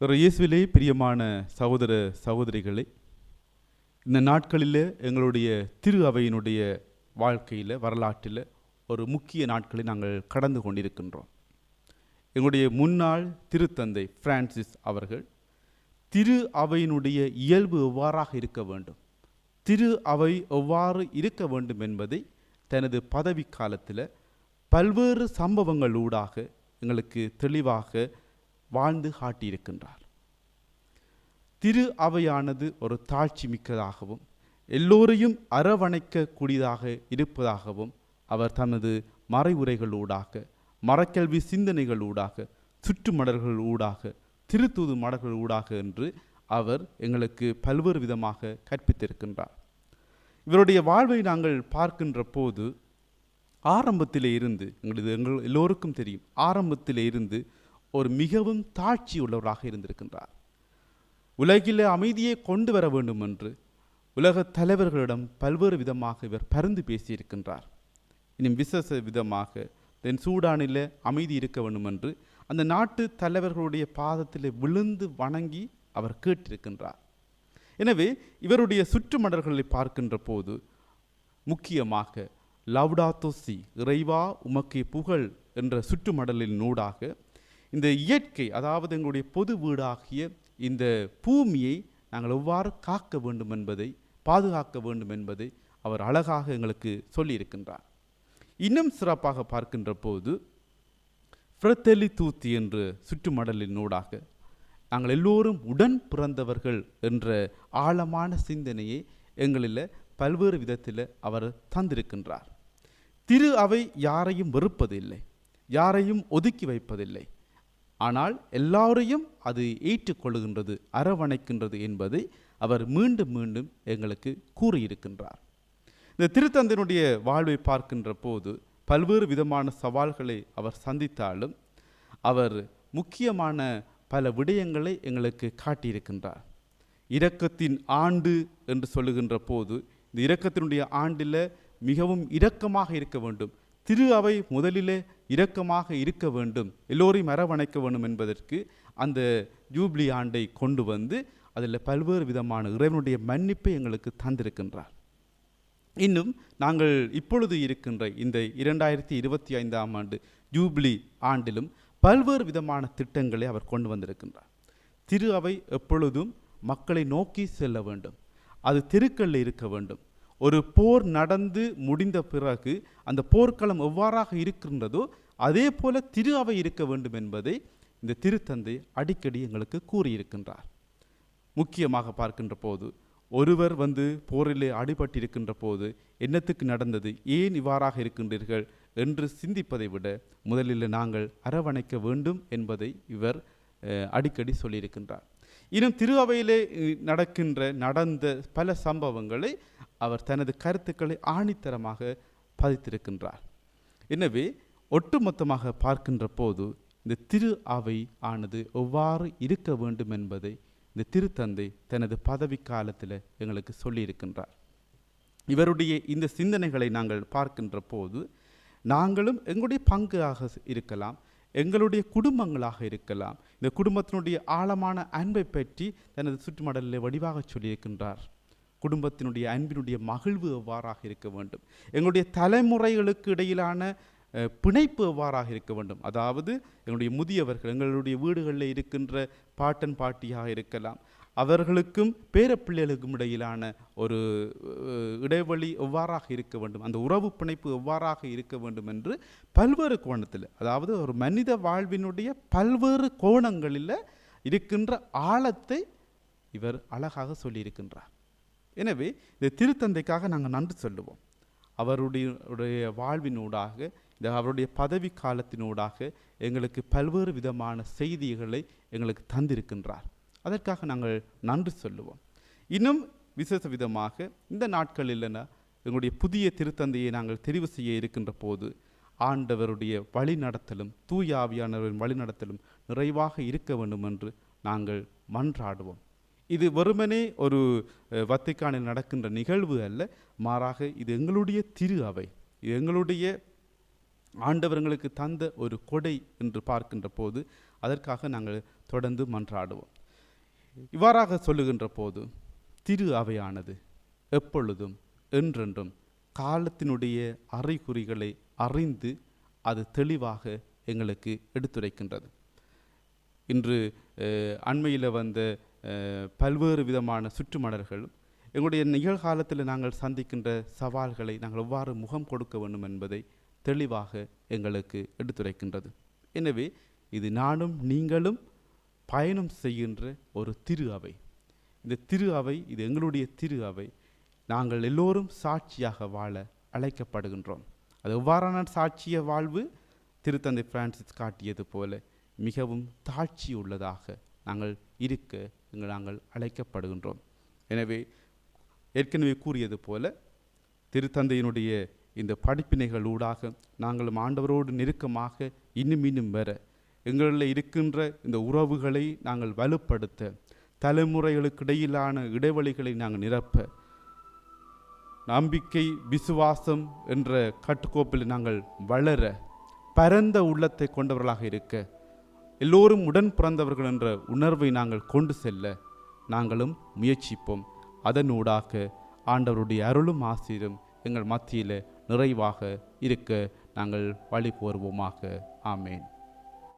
ஒரு இயேசுவிலே பிரியமான சகோதர சகோதரிகளை இந்த நாட்களில் எங்களுடைய திரு அவையினுடைய வாழ்க்கையில் வரலாற்றில் ஒரு முக்கிய நாட்களை நாங்கள் கடந்து கொண்டிருக்கின்றோம். எங்களுடைய முன்னாள் திருத்தந்தை பிரான்சிஸ் அவர்கள் திரு அவையினுடைய இயல்பு எவ்வாறாக இருக்க வேண்டும் திரு அவை எவ்வாறு இருக்க வேண்டும் என்பதை தனது பதவி காலத்தில் பல்வேறு சம்பவங்களூடாக எங்களுக்கு தெளிவாக வாழ்ந்து காட்டியிருக்கின்றார். திரு அவையானது ஒரு தாழ்ச்சி மிக்கதாகவும் எல்லோரையும் அரவணைக்கக்கூடியதாக இருப்பதாகவும் அவர் தனது மறைவுரைகளூடாக மரக்கல்வி சிந்தனைகளூடாக சுற்றுமடல்கள் ஊடாக திருத்தூது மடல்கள் ஊடாக என்று அவர் எங்களுக்கு பல்வேறு விதமாக கற்பித்திருக்கின்றார். இவருடைய வாழ்வை நாங்கள் பார்க்கின்ற போது ஆரம்பத்திலே இருந்து எங்களது எங்கள் எல்லோருக்கும் தெரியும் ஆரம்பத்திலே இருந்து ஒரு மிகவும் தாழ்ச்சி உள்ளவராக இருந்திருக்கின்றார். உலகிலே அமைதியை கொண்டு வர வேண்டும் என்று உலக தலைவர்களிடம் பல்வேறு விதமாக இவர் பருந்து பேசியிருக்கின்றார். இன்னும் விசேஷ விதமாக தென் சூடானில் அமைதி இருக்க வேண்டும் என்று அந்த நாட்டு தலைவர்களுடைய பாதத்தில் விழுந்து வணங்கி அவர் கேட்டிருக்கின்றார். எனவே இவருடைய சுற்றுமடல்களை பார்க்கின்ற போது முக்கியமாக லவ்டாத்தோசி இறைவா உமக்கு புகழ் என்ற சுற்றுமடலின் நூடாக இந்த இயற்கை அதாவது எங்களுடைய பொது வீடாகிய இந்த பூமியை நாங்கள் எவ்வாறு காக்க வேண்டும் என்பதை பாதுகாக்க வேண்டும் என்பதை அவர் அழகாக எங்களுக்கு சொல்லியிருக்கின்றார். இன்னும் சிறப்பாக பார்க்கின்ற போது ஃப்ரத்தெலி தூத்தி என்று சுற்றுமடலின் நூடாக நாங்கள் எல்லோரும் உடன் பிறந்தவர்கள் என்ற ஆழமான சிந்தனையை எங்களில் பல்வேறு விதத்தில் அவர் தந்திருக்கின்றார். திரு அவை யாரையும் வெறுப்பதில்லை யாரையும் ஒதுக்கி வைப்பதில்லை. ஆனால் எல்லாரையும் அது ஏற்றுக்கொள்கின்றது அரவணைக்கின்றது என்பதை அவர் மீண்டும் மீண்டும் எங்களுக்கு கூறியிருக்கின்றார். இந்த திருத்தந்தனுடைய வாழ்வை பார்க்கின்ற போது பல்வேறு விதமான சவால்களை அவர் சந்தித்தாலும் அவர் முக்கியமான பல விடயங்களை எங்களுக்கு காட்டியிருக்கின்றார். இரக்கத்தின் ஆண்டு என்று சொல்லுகின்ற போது இந்த இரக்கத்தினுடைய ஆண்டில் மிகவும் இரக்கமாக இருக்க வேண்டும். திரு அவை முதலிலே இரக்கமாக இருக்க வேண்டும் எல்லோரையும் அரவணைக்க வேண்டும் என்பதற்கு அந்த ஜூப்ளி ஆண்டை கொண்டு வந்து அதில் பல்வேறு விதமான இறைவனுடைய மன்னிப்பை எங்களுக்கு தந்திருக்கின்றார். இன்னும் நாங்கள் இப்பொழுது இருக்கின்ற இந்த இரண்டாயிரத்தி இருபத்தி ஐந்தாம் ஆண்டு ஜூப்ளி ஆண்டிலும் பல்வேறு விதமான திட்டங்களை அவர் கொண்டு வந்திருக்கின்றார். திரு அவை எப்பொழுதும் மக்களை நோக்கி செல்ல வேண்டும். அது தெருக்களில் இருக்க வேண்டும். ஒரு போர் நடந்து முடிந்த பிறகு அந்த போர்க்களம் எவ்வாறாக இருக்கின்றதோ அதே போல திரு அவை இருக்க வேண்டும் என்பதை இந்த திருத்தந்தை அடிக்கடி எங்களுக்கு கூறியிருக்கின்றார். முக்கியமாக பார்க்கின்ற போது ஒருவர் வந்து போரிலே அடிபட்டிருக்கின்ற போது என்னத்துக்கு நடந்தது? ஏன் இவ்வாறாக இருக்கின்றீர்கள் என்று சிந்திப்பதை விட முதலில் நாங்கள் அரவணைக்க வேண்டும் என்பதை இவர் அடிக்கடி சொல்லியிருக்கின்றார். இன்னும் திரு அவையிலே நடக்கின்ற நடந்த பல சம்பவங்களை அவர் தனது கருத்துக்களை ஆணித்தரமாக பதித்திருக்கின்றார். எனவே ஒட்டுமொத்தமாக பார்க்கின்ற போது இந்த திரு அவை ஆனது எவ்வாறு இருக்க வேண்டும் என்பதை இந்த திருத்தந்தை தனது பதவி காலத்தில் எங்களுக்கு சொல்லியிருக்கின்றார். இவருடைய இந்த சிந்தனைகளை நாங்கள் பார்க்கின்ற போது நாங்களும் எங்களுடைய பங்காக இருக்கலாம். எங்களுடைய குடும்பங்களாக இருக்கலாம். இந்த குடும்பத்தினுடைய ஆழமான அன்பை பற்றி தனது சுற்றுமடலில் வடிவாக சொல்லியிருக்கின்றார். குடும்பத்தினுடைய அன்பினுடைய மகிழ்வு எவ்வாறாக இருக்க வேண்டும்? எங்களுடைய தலைமுறைகளுக்கு இடையிலான பிணைப்பு எவ்வாறாக இருக்க வேண்டும்? அதாவது எங்களுடைய முதியவர்கள் எங்களுடைய வீடுகளில் இருக்கின்ற பாட்டன் பாட்டியாக இருக்கலாம். அவர்களுக்கும் பேரப்பிள்ளைகளுக்கும் இடையிலான ஒரு இடைவெளி எவ்வாறாக இருக்க வேண்டும்? அந்த உறவு பிணைப்பு எவ்வாறாக இருக்க வேண்டும் என்று பல்வேறு கோணத்தில் அதாவது ஒரு மனித வாழ்வினுடைய பல்வேறு கோணங்களில் இருக்கின்ற ஆழத்தை இவர் அழகாக சொல்லியிருக்கின்றார். எனவே இந்த திருத்தந்தைக்காக நாங்கள் நன்றி சொல்லுவோம். அவருடைய வாழ்வினூடாக இந்த அவருடைய பதவி காலத்தினூடாக எங்களுக்கு பல்வேறு விதமான செய்திகளை எங்களுக்கு தந்திருக்கின்றார். அதற்காக நாங்கள் நன்றி சொல்லுவோம். இன்னும் விசேஷ விதமாக இந்த நாட்கள் இல்லைன்னா எங்களுடைய புதிய திருத்தந்தையை நாங்கள் தெரிவு செய்ய இருக்கின்ற போது ஆண்டவருடைய வழிநடத்தலும் தூயாவியானவரின் வழிநடத்தலும் நிறைவாக இருக்க வேண்டும் என்று நாங்கள் மன்றாடுவோம். இது வெறுமனே ஒரு வத்திக்கானில் நடக்கின்ற நிகழ்வு அல்ல மாறாக இது எங்களுடைய திரு அவை. இது எங்களுடைய ஆண்டவர்களுக்கு தந்த ஒரு கொடை என்று பார்க்கின்ற போது அதற்காக நாங்கள் தொடர்ந்து மன்றாடுவோம். இவ்வாறாக சொல்லுகின்ற போது திரு அவையானது எப்பொழுதும் என்றென்றும் காலத்தினுடைய அறிகுறிகளை அறிந்து அது தெளிவாக எங்களுக்கு எடுத்துரைக்கின்றது. இன்று அண்மையில் வந்த அஹ், பல்வேறு விதமான சுற்றுமணர்களும் எங்களுடைய நிகழ்காலத்தில் நாங்கள் சந்திக்கின்ற சவால்களை நாங்கள் எவ்வாறு முகம் கொடுக்க வேண்டும் என்பதை தெளிவாக எங்களுக்கு எடுத்துரைக்கின்றது. எனவே இது நானும் நீங்களும் பயணம் செய்கின்ற ஒரு திரு அவை. இந்த திரு அவை இது எங்களுடைய திரு அவை. நாங்கள் எல்லோரும் சாட்சியாக வாழ அழைக்கப்படுகின்றோம். அது எவ்வாறான சாட்சிய வாழ்வு? திருத்தந்தை பிரான்சிஸ் காட்டியது போல மிகவும் தாட்சி உள்ளதாக நாங்கள் இருக்க எங்கள் நாங்கள் அழைக்கப்படுகின்றோம். எனவே ஏற்கனவே கூறியது போல திருத்தந்தையினுடைய இந்த படிப்பினைகள் ஊடாக நாங்களும் ஆண்டவரோடு நெருக்கமாக இன்னும் இன்னும் வர எங்களில் இருக்கின்ற இந்த உறவுகளை நாங்கள் வலுப்படுத்த தலைமுறைகளுக்கு இடையிலான இடைவெளிகளை நாங்கள் நிரப்ப நம்பிக்கை விசுவாசம் என்ற கட்டுக்கோப்பில் நாங்கள் வளர பரந்த உள்ளத்தை கொண்டவர்களாக இருக்க எல்லோரும் உடன் பிறந்தவர்கள் என்ற உணர்வை நாங்கள் கொண்டு செல்ல நாங்களும் முயற்சிப்போம். அதனூடாக ஆண்டவருடைய அருளும் ஆசிரும் எங்கள் மத்தியில் நிறைவாக இருக்க நாங்கள் வழி கோருவோமாக ஆமேன்.